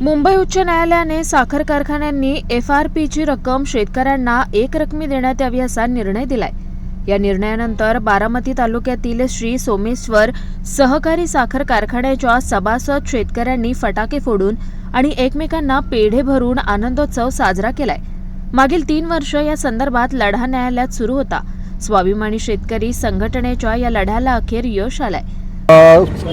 मुंबई उच्च न्यायालयाने साखर कारखान्यांनी एफ आर पीची रक्कम शेतकऱ्यांना एक रकमी देण्यात यावी असा निर्णय दिलाय. या निर्णयानंतर बारामती तालुक्यातील श्री सोमेश्वर सहकारी साखर कारखान्याच्या सभासद शेतकऱ्यांनी फटाके फोडून आणि एकमेकांना पेढे भरून आनंदोत्सव साजरा केलाय. मागील तीन वर्ष या संदर्भात लढा न्यायालयात सुरू होता. स्वाभिमानी शेतकरी संघटनेच्या या लढ्याला अखेर यश आलाय.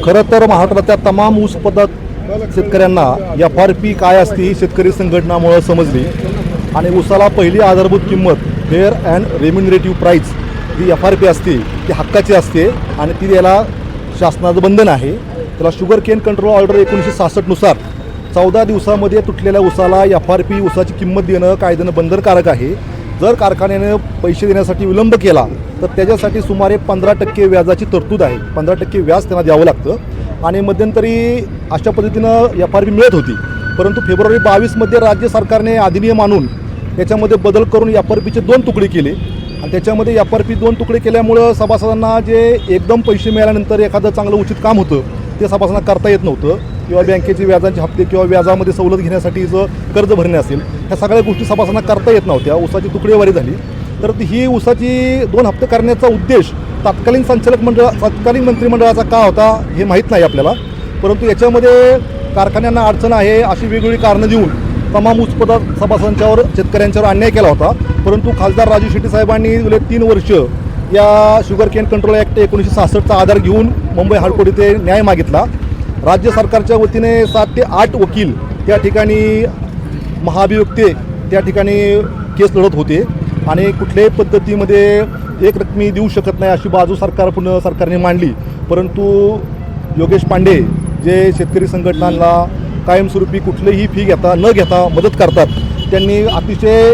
खरं तर महाराष्ट्रातल्या तमाम ऊस उत्पादक शेतकऱ्यांना एफ आर पी काय असते ही शेतकरी संघटनामुळं समजली. आणि उसाला पहिली आधारभूत किंमत फेअर अँड रेम्युनरेटिव्ह प्राईस जी एफ आर पी असते ती हक्काची असते आणि ती द्यायला शासनाचं बंधन आहे. त्याला शुगर केन कंट्रोल ऑर्डर एकोणीसशे सहासष्टनुसार चौदा दिवसामध्ये तुटलेल्या उसाला एफ आर पी उसाची किंमत देणं कायद्यानं बंधनकारक आहे. जर कारखान्यानं पैसे देण्यासाठी विलंब केला तर त्याच्यासाठी सुमारे पंधरा टक्के व्याजाची तरतूद आहे. पंधरा टक्के व्याज त्यांना द्यावं लागतं. आणि मध्यंतरी अशा पद्धतीनं एफ आर पी मिळत होती. परंतु फेब्रुवारी बावीसमध्ये राज्य सरकारने अधिनियम आणून याच्यामध्ये बदल करून एफ आर पीचे दोन तुकडे केले. आणि त्याच्यामध्ये एफ आर पी दोन तुकडे केल्यामुळं सभासदांना जे एकदम पैसे मिळाल्यानंतर एखादं चांगलं उचित काम होतं ते सभासदांना करता येत नव्हतं. किंवा बँकेचे व्याजांचे हप्ते किंवा व्याजामध्ये सवलत घेण्यासाठी जर कर्ज भरणे असेल ह्या सगळ्या गोष्टी सभासदांना करता येत नव्हत्या. ऊसाची तुकडेवारी झाली. तर ती- ही ऊसाची दोन हप्ते करण्याचा उद्देश तत्कालीन संचालक मंडळ तत्कालीन मंत्रिमंडळाचा का होता हे माहीत नाही आपल्याला. परंतु याच्यामध्ये कारखान्यांना अडचण आहे अशी वेगवेगळी कारणं देऊन तमाम उत्पादक सभासदांच्यावर शेतकऱ्यांच्यावर अन्याय केला होता. परंतु खासदार राजू शेट्टी साहेबांनी गेले तीन वर्ष या शुगर केन कंट्रोल ॲक्ट एकोणीसशे सहासष्टचा आधार घेऊन मुंबई हायकोर्ट इथे न्याय मागितला. राज्य सरकारच्या वतीने सात ते आठ वकील त्या ठिकाणी महाभियुक्ते त्या ठिकाणी केस लढत होते. आणि कुठल्याही पद्धतीमध्ये एक रकमी देऊ शकत नाही अशी बाजू सरकार पुन्हा सरकारने मांडली. परंतु योगेश पांडे जे शेतकरी संघटनांना कायमस्वरूपी कुठलीही फी घेता न घेता मदत करतात त्यांनी अतिशय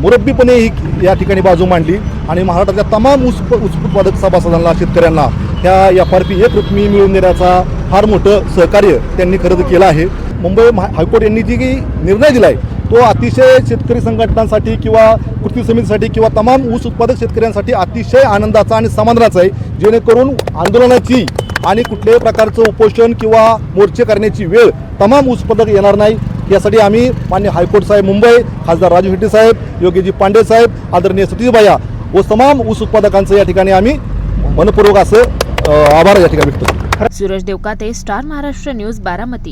मुरब्बीपणे ही या ठिकाणी बाजू मांडली. आणि महाराष्ट्रातल्या तमाम ऊस ऊस उत्पादक सभासदांना शेतकऱ्यांना ह्या एफ आर पी एक रकमी मिळवून देण्याचा फार मोठं सहकार्य त्यांनी खरं केलं आहे. मुंबई महा- हायकोर्ट यांनी जी काही निर्णय दिला आहे तो अतिशय शेतकरी संघटनांसाठी किंवा कृती समितीसाठी किंवा तमाम ऊस उत्पादक शेतकऱ्यांसाठी अतिशय आनंदाचा आणि समाधानाचा आहे. जेणेकरून आंदोलनाची आणि कुठल्याही प्रकारचं उपोषण किंवा मोर्चे करण्याची वेळ तमाम ऊस उत्पादक येणार नाही. यासाठी आम्ही मान्य हायकोर्ट साहेब मुंबई खासदार राजू शेट्टी साहेब योगीजी पांडे साहेब आदरणीय सतीशबाया व तमाम ऊस उत्पादकांचं या ठिकाणी आम्ही मनपूर्वक असं आभार या ठिकाणी व्यक्त करतो. Suraj Devkate Star Maharashtra News Baramati.